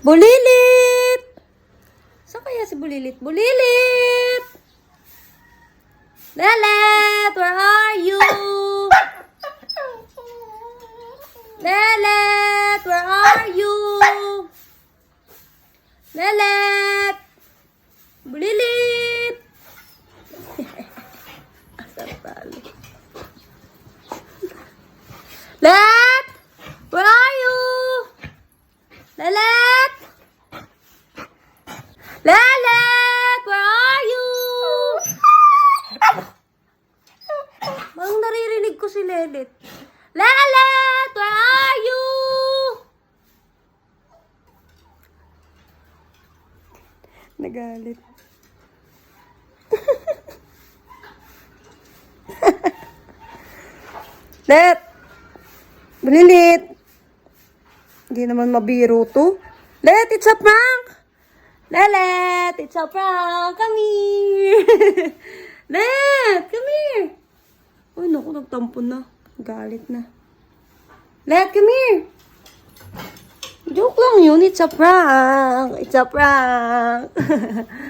Bulilit! Saan kaya si Bulilit? Bulilit! Lelet, where are you? Lelet, where are you? Lelet! Bulilit! Asar talo. Let! Where are you? Lelet! Lelet! Where are you? Bang naririnig ko si Lelet. Lelet! Where are you? Nagalit. Let! Bulilit! Hindi naman mabiro to. Let, it's a prank! Lelet, it's a prank! Come here! Let, come here! Uy, naku, nagtampo na. Galit na. Let, come here! Joke lang yun, it's a prank! It's a prank!